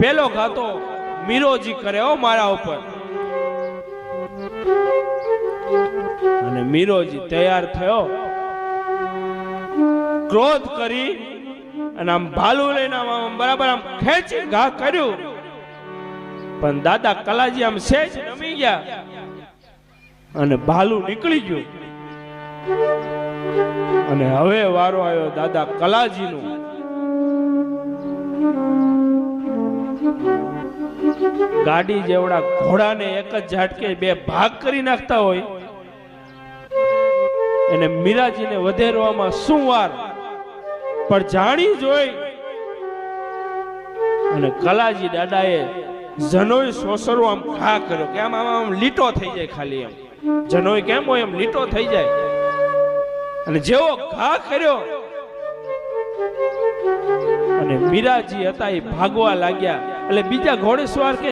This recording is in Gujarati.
પેલો ઘાતો મીરોજી કરે મારા ઉપર. અને મીરોજી તૈયાર થયો. ક્રોધ કરી અને આમ ભાલુ લઈને આમ બરાબર આમ ખેંચી ઘા કર્યું. પણ દાદા કલાજી આમ સેજ નમી ગયા અને ભાલું નીકળી ગયું. અને હવે વારો આવ્યો દાદા કલાજીનો. ગાડી જેવડા ઘોડાને એક જ ઝાટકે બે ભાગ કરી નાખતા હોય, એને મીરાજીને વધેરવામાં શું વાર પણ જાણી જોઈ અને કલાજી દાદાએ જનોય સોસરો આમ ઘા કર્યો કે આમ આમ લીટો થઈ જાય ખાલી એમ. જનોય કેમ હોય એમ લીટો થઈ જાય. અને જેવો ઘા કર્યો અને મીરાજી હતા એ ભાગવા લાગ્યા. એટલે બીજા ઘોડેસવાર કે